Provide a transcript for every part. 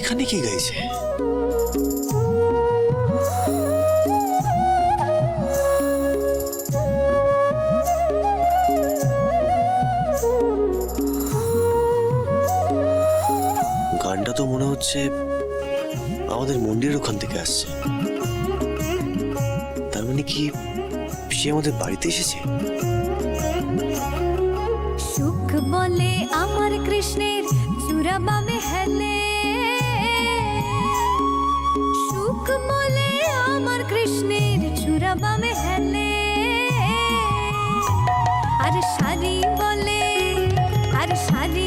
এখানে কি গাইছে? গানটা তো মনে হচ্ছে আমাদের মন্দিরের ওখান থেকে আসছে। তার মানে কি সে আমাদের বাড়িতে এসেছে? সুখ বলে আমার কৃষ্ণের চূড়াবামে হেলে। হেলে। আর শাড়ি বলে আর শাড়ি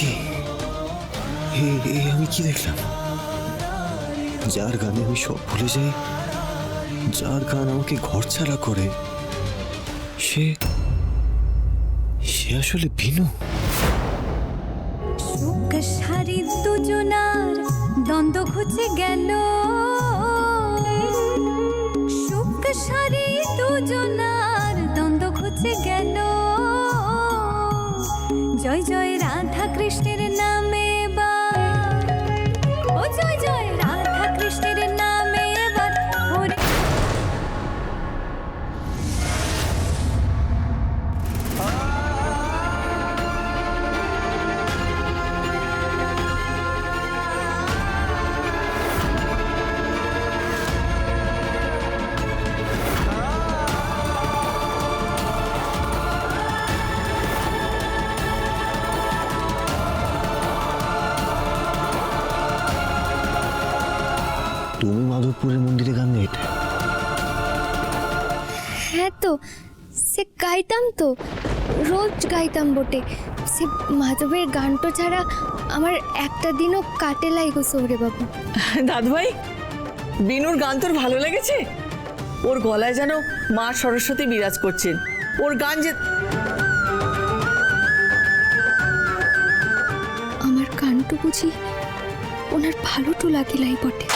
দেখি এই আমি কি দেখলাম? যার গানে আমি সব ভুলে যাই, যার গান আমাকে ঘর ছাড়া করে, সে সে আসলে সুখ সারি দুজনার দ্বন্দ্ব ঘুচে গেল। সুখ সারি দুজনার দ্বন্দ্ব ঘুচে গেল। জয় জয় কৃষ্ণের তুমি মাধবপুরের মন্দিরে গান গাইতে? হ্যাঁ তো সে গাইতাম তো রোজ গাইতাম বটে। সে মাধবের গানটো ছাড়া আমার একটা দিনও কাটে লাই গো সৌরে বাবু। দাদুভাই বিনুর গান তোর ভালো লেগেছে? ওর গলায় যেন মা সরস্বতী বিরাজ করছেন। ওর গান যে আমার গানটো বুঝি ওনার ভালোটো লাগিলাই বটে।